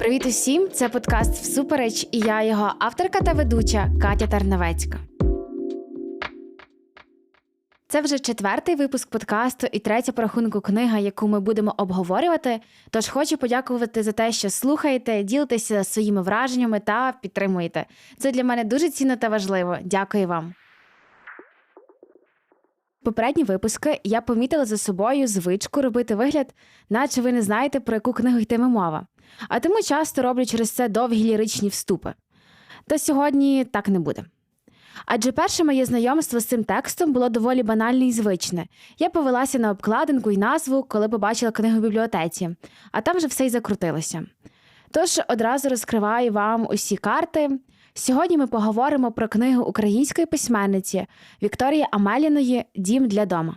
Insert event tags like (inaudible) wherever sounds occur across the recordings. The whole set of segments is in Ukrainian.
Привіт усім! Це подкаст Всупереч і я його авторка та ведуча Катя Тарнавецька. Це вже четвертий випуск подкасту і третя по рахунку книга, яку ми будемо обговорювати. Тож хочу подякувати за те, що слухаєте, ділитеся своїми враженнями та підтримуєте. Це для мене дуже цінно та важливо. Дякую вам. Попередні випуски я помітила за собою звичку робити вигляд, наче ви не знаєте, про яку книгу йтиме мова. А тому часто роблю через це довгі ліричні вступи. Та сьогодні так не буде. Адже перше моє знайомство з цим текстом було доволі банальне і звичне. Я повелася на обкладинку і назву, коли побачила книгу в бібліотеці, а там вже все й закрутилося. Тож одразу розкриваю вам усі карти. Сьогодні ми поговоримо про книгу української письменниці Вікторії Амеліної Дім для дома.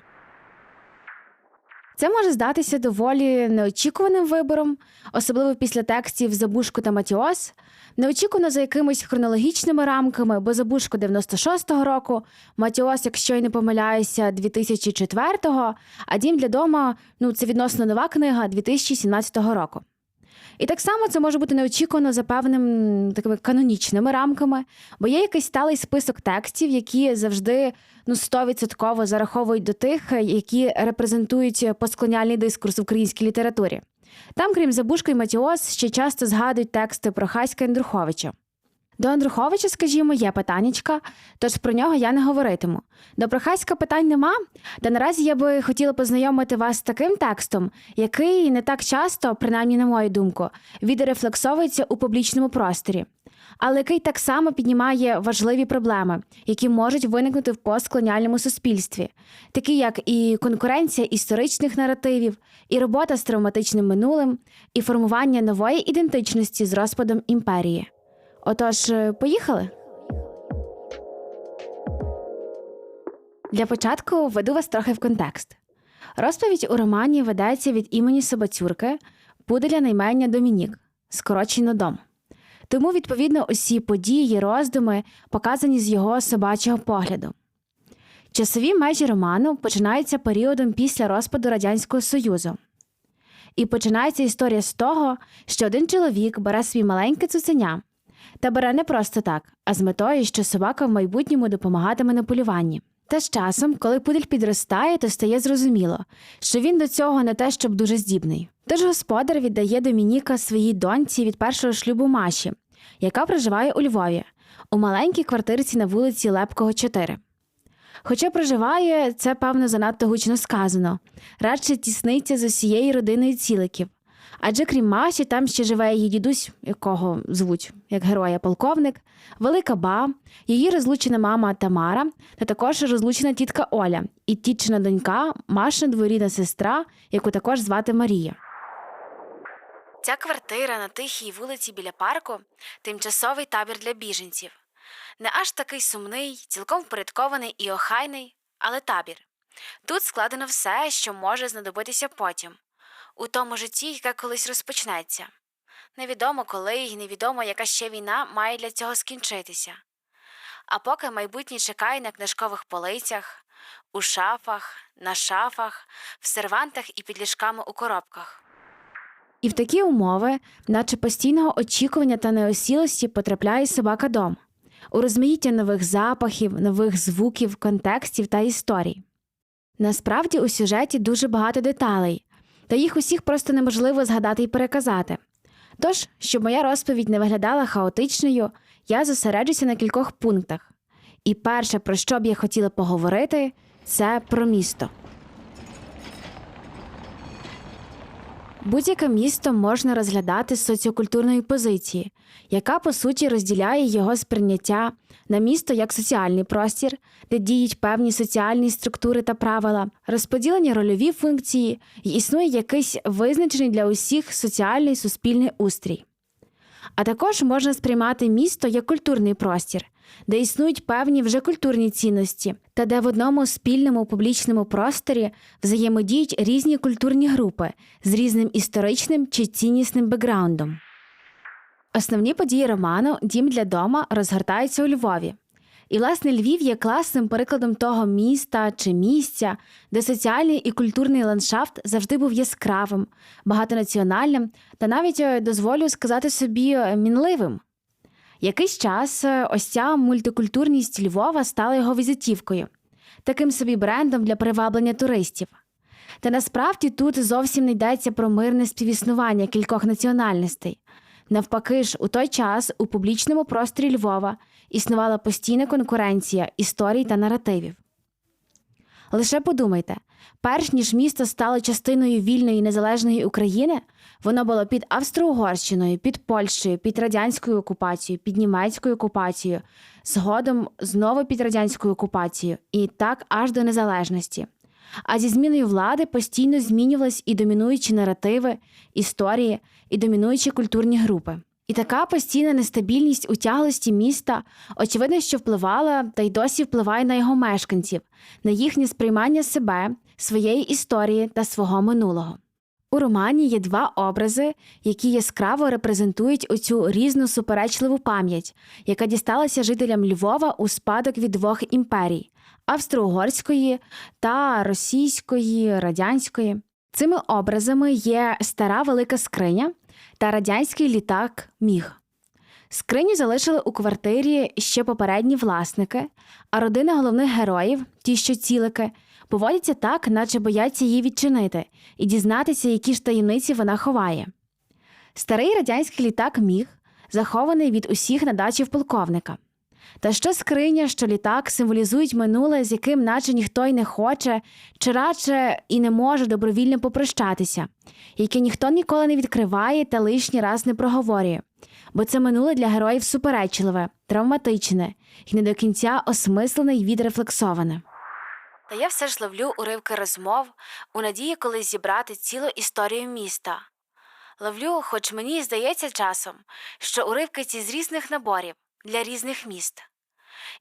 Це може здатися доволі неочікуваним вибором, особливо після текстів Забушку та Матіос, неочікувано за якимись хронологічними рамками, бо Забушко 96-го року, Матіос, якщо й не помиляюся, 2004-го, а Дім для дома ну це відносно нова книга 2017 року. І так само це може бути неочікувано за певними такими канонічними рамками, бо є якийсь сталий список текстів, які завжди ну стовідсотково зараховують до тих, які репрезентують постколоніальний дискурс в українській літературі. Там, крім Забушко і Матіос, ще часто згадують тексти про Хаська Андруховича. До Андруховича, скажімо, є питаннячка, тож про нього я не говоритиму. До Прохаська питань нема, та наразі я би хотіла познайомити вас з таким текстом, який не так часто, принаймні на мою думку, відрефлексовується у публічному просторі, але який так само піднімає важливі проблеми, які можуть виникнути в постколоніальному суспільстві, такі як і конкуренція історичних наративів, і робота з травматичним минулим, і формування нової ідентичності з розпадом імперії. Отож, е, поїхали. Для початку веду вас трохи в контекст. Розповідь у романі ведеться від імені Собацюрки, пуделя наймення Домінік, скорочено дом. Тому, відповідно, усі події, роздуми показані з його собачого погляду. Часові межі роману починаються періодом після розпаду Радянського Союзу. І починається історія з того, що один чоловік бере свій маленьке цуценя та бере не просто так, а з метою, що собака в майбутньому допомагатиме на полюванні. Та з часом, коли пудель підростає, то стає зрозуміло, що він до цього не те, щоб дуже здібний. Тож господар віддає Домініка своїй доньці від першого шлюбу Маші, яка проживає у Львові, у маленькій квартирці на вулиці Лепкого, 4. Хоча проживає, це, певно, занадто гучно сказано, радше тісниться з усією родиною ціликів, Адже крім Маші, там ще живе її дідусь, якого звуть як героя полковник, велика ба, її розлучена мама Тамара, та також розлучена тітка Оля і тітчина донька, Машина дворідна сестра, яку також звати Марія. Ця квартира на тихій вулиці біля парку тимчасовий табір для біженців. Не аж такий сумний, цілком впорядкований і охайний, але табір. Тут складено все, що може знадобитися потім у тому житті, яке колись розпочнеться. Невідомо коли і невідомо, яка ще війна має для цього скінчитися. А поки майбутнє чекає на книжкових полицях, у шафах, на шафах, в сервантах і під ліжками у коробках. І в такі умови, наче постійного очікування та неосілості, потрапляє собака дом у розмаїття нових запахів, нових звуків, контекстів та історій. Насправді у сюжеті дуже багато деталей, та їх усіх просто неможливо згадати і переказати. Тож, щоб моя розповідь не виглядала хаотичною, я зосереджуся на кількох пунктах. І перше, про що б я хотіла поговорити, це про місто. Будь-яке місто можна розглядати з соціокультурної позиції, яка по суті розділяє його сприйняття на місто як соціальний простір, де діють певні соціальні структури та правила, розподілені рольові функції і існує якийсь визначений для усіх соціальний суспільний устрій. А також можна сприймати місто як культурний простір, де існують певні вже культурні цінності, та де в одному спільному публічному просторі взаємодіють різні культурні групи з різним історичним чи ціннісним бекграундом. Основні події роману Дім для дома розгортаються у Львові. І, власне, Львів є класним прикладом того міста чи місця, де соціальний і культурний ландшафт завжди був яскравим, багатонаціональним та навіть е, дозволю сказати собі е, мінливим. Якийсь час е, ось ця мультикультурність Львова стала його візитівкою, таким собі брендом для приваблення туристів. Та насправді тут зовсім не йдеться про мирне співіснування кількох національностей. Навпаки ж, у той час у публічному просторі Львова існувала постійна конкуренція історій та наративів. Лише подумайте, перш ніж місто стало частиною вільної незалежної України, воно було під Австро-Угорщиною, під Польщею, під радянською окупацією, під німецькою окупацією, згодом знову під радянською окупацією, і так аж до незалежності. А зі зміною влади постійно змінювались і домінуючі наративи, історії, і домінуючі культурні групи. І така постійна нестабільність у тяглості міста, очевидно, що впливала та й досі впливає на його мешканців, на їхнє сприймання себе, своєї історії та свого минулого. У романі є два образи, які яскраво репрезентують оцю різну суперечливу пам'ять, яка дісталася жителям Львова у спадок від двох імперій австро-угорської та російської, радянської. Цими образами є стара велика скриня та радянський літак Міг. Скриню залишили у квартирі ще попередні власники, а родина головних героїв, ті, що цілики, поводяться так, наче бояться її відчинити, і дізнатися, які ж таємниці вона ховає. Старий радянський літак Міг захований від усіх на дачі в полковника. Та що скриня, що літак символізують минуле, з яким наче ніхто й не хоче, чи радше і не може добровільно попрощатися, яке ніхто ніколи не відкриває та лишній раз не проговорює, бо це минуле для героїв суперечливе, травматичне і не до кінця осмислене й відрефлексоване. Та я все ж ловлю уривки розмов у надії колись зібрати цілу історію міста. Ловлю, хоч мені здається часом, що уривки ці з різних наборів для різних міст,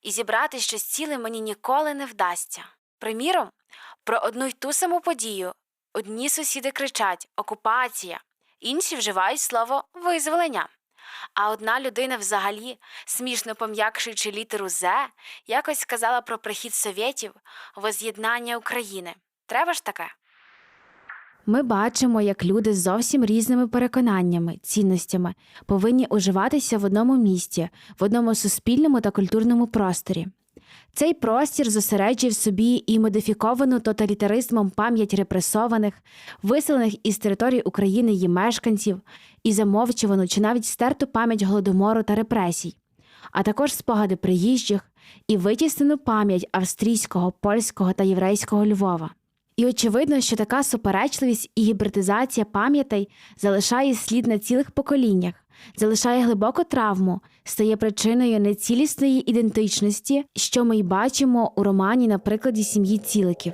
і зібрати щось ціле мені ніколи не вдасться. Приміром, про одну й ту саму подію одні сусіди кричать окупація, інші вживають слово визволення. А одна людина взагалі, смішно пом'якшуючи літеру З, якось сказала про прихід совєтів, воз'єднання України. Треба ж таке? Ми бачимо, як люди з зовсім різними переконаннями, цінностями повинні уживатися в одному місті, в одному суспільному та культурному просторі. Цей простір зосереджує в собі і модифіковану тоталітаризмом пам'ять репресованих, виселених із території України її мешканців, і замовчувану чи навіть стерту пам'ять голодомору та репресій, а також спогади приїжджих і витіснену пам'ять австрійського, польського та єврейського Львова. І очевидно, що така суперечливість і гібридизація пам'ятей залишає слід на цілих поколіннях, залишає глибоку травму, стає причиною нецілісної ідентичності, що ми й бачимо у романі на прикладі сім'ї ціликів.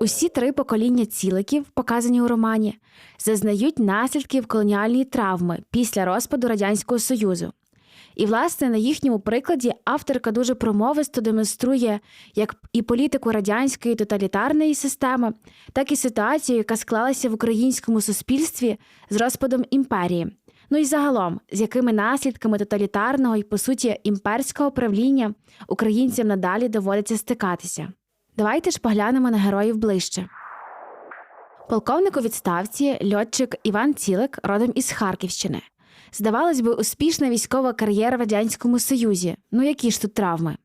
Усі три покоління ціликів, показані у романі, зазнають наслідків колоніальної травми після розпаду Радянського Союзу. І, власне, на їхньому прикладі авторка дуже промовисто демонструє як і політику радянської тоталітарної системи, так і ситуацію, яка склалася в українському суспільстві з розпадом імперії. Ну і загалом, з якими наслідками тоталітарного і, по суті, імперського правління українцям надалі доводиться стикатися. Давайте ж поглянемо на героїв ближче. Полковник у відставці льотчик Іван Цілик родом із Харківщини. Здавалось би, успішна військова кар'єра в Радянському Союзі. Ну які ж тут травми?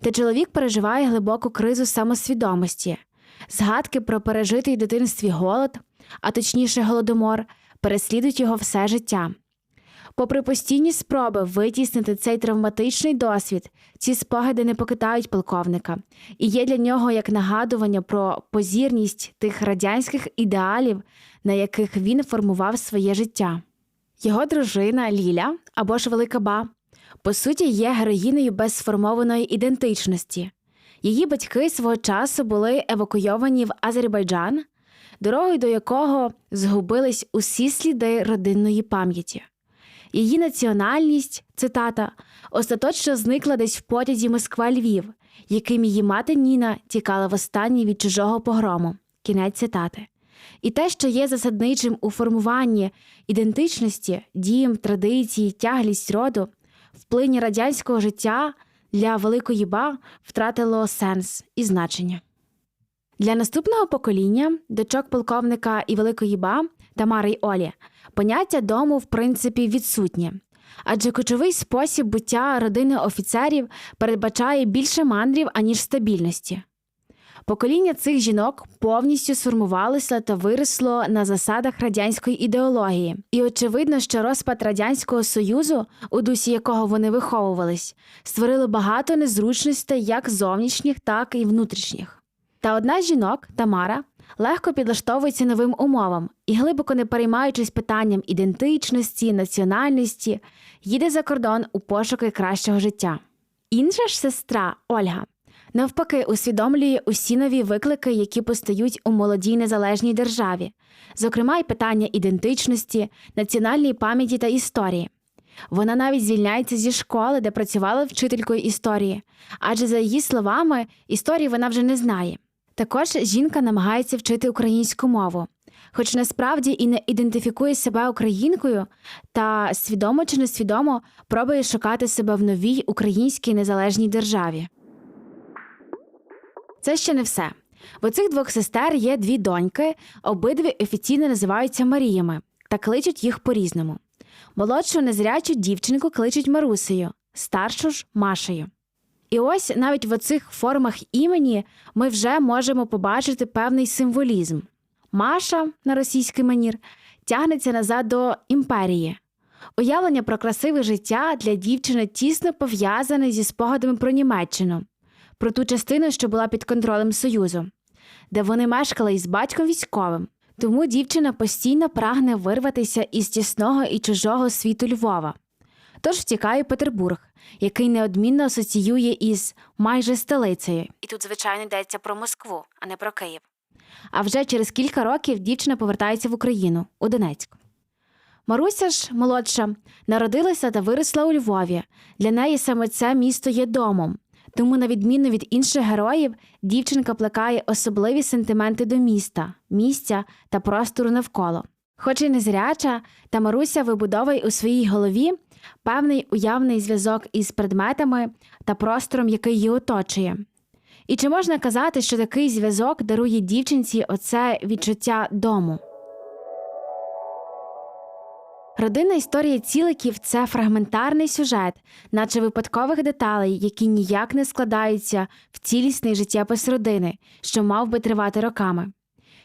Та чоловік переживає глибоку кризу самосвідомості, згадки про пережитий в дитинстві голод, а точніше голодомор, переслідують його все життя. Попри постійні спроби витіснити цей травматичний досвід, ці спогади не покидають полковника і є для нього як нагадування про позірність тих радянських ідеалів, на яких він формував своє життя. Його дружина Ліля або ж Велика Ба, по суті, є героїнею без сформованої ідентичності. Її батьки свого часу були евакуйовані в Азербайджан, дорогою до якого згубились усі сліди родинної пам'яті. Її національність, цитата, остаточно зникла десь в потязі Москва Львів, яким її мати Ніна тікала востаннє від чужого погрому. Кінець цитати. І те, що є засадничим у формуванні ідентичності, дім, традиції, тяглість роду, вплині радянського життя для Великої Ба втратило сенс і значення. Для наступного покоління, дочок полковника і Великої Ба Тамари й Олі, поняття дому в принципі відсутнє. Адже кочовий спосіб буття родини офіцерів передбачає більше мандрів, аніж стабільності. Покоління цих жінок повністю сформувалося та виросло на засадах радянської ідеології, і очевидно, що розпад радянського союзу, у дусі якого вони виховувались, створило багато незручностей як зовнішніх, так і внутрішніх. Та одна з жінок, Тамара, легко підлаштовується новим умовам і, глибоко не переймаючись питанням ідентичності, національності, їде за кордон у пошуки кращого життя. Інша ж сестра Ольга навпаки усвідомлює усі нові виклики, які постають у молодій незалежній державі, зокрема й питання ідентичності, національної пам'яті та історії. Вона навіть звільняється зі школи, де працювала вчителькою історії, адже, за її словами, історії вона вже не знає. Також жінка намагається вчити українську мову, хоч насправді і не ідентифікує себе українкою, та свідомо чи несвідомо пробує шукати себе в новій українській незалежній державі. Це ще не все. В оцих двох сестер є дві доньки, обидві офіційно називаються Маріями та кличуть їх по-різному. Молодшу незрячу дівчинку кличуть Марусею, старшу ж Машею. І ось навіть в оцих формах імені ми вже можемо побачити певний символізм. Маша на російський манір тягнеться назад до імперії. Уявлення про красиве життя для дівчини тісно пов'язане зі спогадами про Німеччину, про ту частину, що була під контролем Союзу, де вони мешкали із батьком військовим. Тому дівчина постійно прагне вирватися із тісного і чужого світу Львова. Тож втікає Петербург, який неодмінно асоціює із майже столицею. І тут, звичайно, йдеться про Москву, а не про Київ. А вже через кілька років дівчина повертається в Україну у Донецьк. Маруся ж, молодша, народилася та виросла у Львові. Для неї саме це місто є домом. Тому, на відміну від інших героїв, дівчинка плекає особливі сентименти до міста, місця та простору навколо. Хоч і незряча, та Маруся вибудовує у своїй голові певний уявний зв'язок із предметами та простором, який її оточує. І чи можна казати, що такий зв'язок дарує дівчинці оце відчуття дому? Родинна історія ціликів це фрагментарний сюжет, наче випадкових деталей, які ніяк не складаються в цілісний життєпис родини, що мав би тривати роками.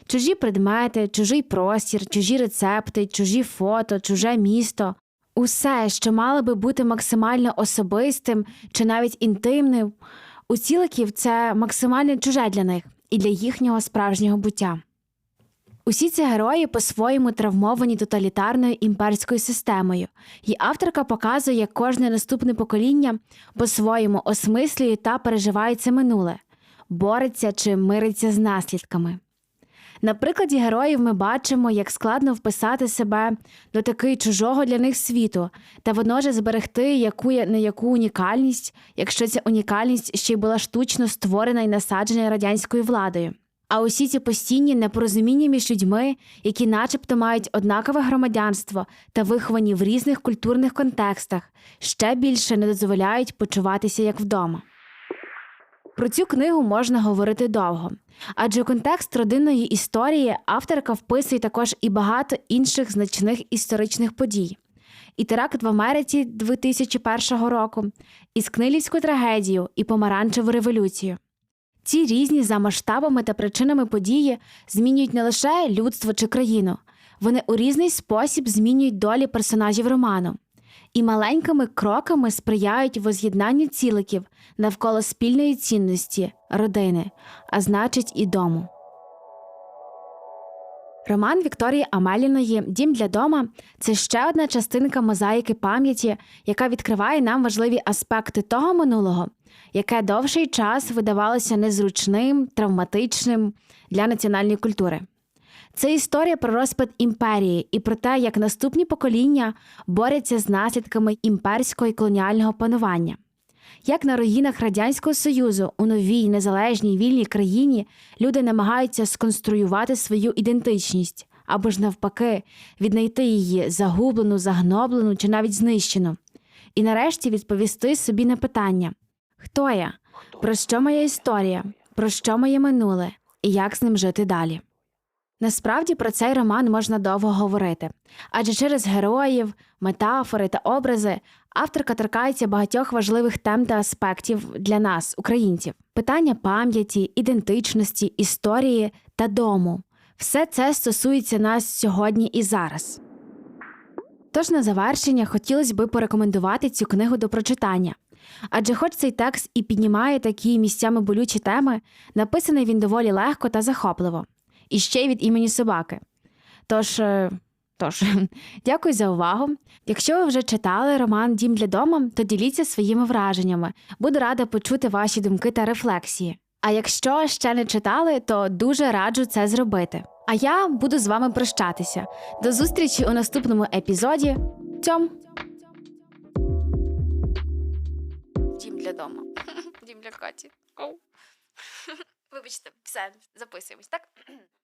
Чужі предмети, чужий простір, чужі рецепти, чужі фото, чуже місто усе, що мало би бути максимально особистим чи навіть інтимним, у ціликів це максимально чуже для них і для їхнього справжнього буття. Усі ці герої по-своєму травмовані тоталітарною імперською системою, і авторка показує, як кожне наступне покоління по-своєму осмислює та переживає це минуле, бореться чи мириться з наслідками. На прикладі героїв ми бачимо, як складно вписати себе до таки чужого для них світу, та водночас зберегти яку не яку унікальність, якщо ця унікальність ще й була штучно створена і насаджена радянською владою. А усі ці постійні непорозуміння між людьми, які, начебто, мають однакове громадянство та виховані в різних культурних контекстах, ще більше не дозволяють почуватися як вдома. Про цю книгу можна говорити довго, адже контекст родинної історії авторка вписує також і багато інших значних історичних подій. І теракт в Америці 2001 року, і Скнилівську трагедію, і помаранчеву революцію. Ці різні за масштабами та причинами події змінюють не лише людство чи країну, вони у різний спосіб змінюють долі персонажів роману і маленькими кроками сприяють воз'єднанню ціликів навколо спільної цінності родини, а значить, і дому. Роман Вікторії Амеліної Дім для дома це ще одна частинка мозаїки пам'яті, яка відкриває нам важливі аспекти того минулого, яке довший час видавалося незручним, травматичним для національної культури. Це історія про розпад імперії і про те, як наступні покоління борються з наслідками імперського і колоніального панування. Як на руїнах Радянського Союзу у новій незалежній вільній країні люди намагаються сконструювати свою ідентичність або ж навпаки віднайти її загублену, загноблену чи навіть знищену, і нарешті відповісти собі на питання: хто я, про що моя історія, про що моє минуле? І як з ним жити далі. Насправді про цей роман можна довго говорити, адже через героїв, метафори та образи авторка торкається багатьох важливих тем та аспектів для нас, українців: питання пам'яті, ідентичності, історії та дому. Все це стосується нас сьогодні і зараз. Тож на завершення хотілося би порекомендувати цю книгу до прочитання. Адже хоч цей текст і піднімає такі місцями болючі теми, написаний він доволі легко та захопливо, і ще й від імені собаки. Тож, е, тож, (laughs) дякую за увагу. Якщо ви вже читали роман Дім для дома, то діліться своїми враженнями. Буду рада почути ваші думки та рефлексії. А якщо ще не читали, то дуже раджу це зробити. А я буду з вами прощатися. До зустрічі у наступному епізоді. Цьом! Дім для дома. (laughs) Дім для Каті. (laughs) Вибачте, все, записуємось, так? (clears throat)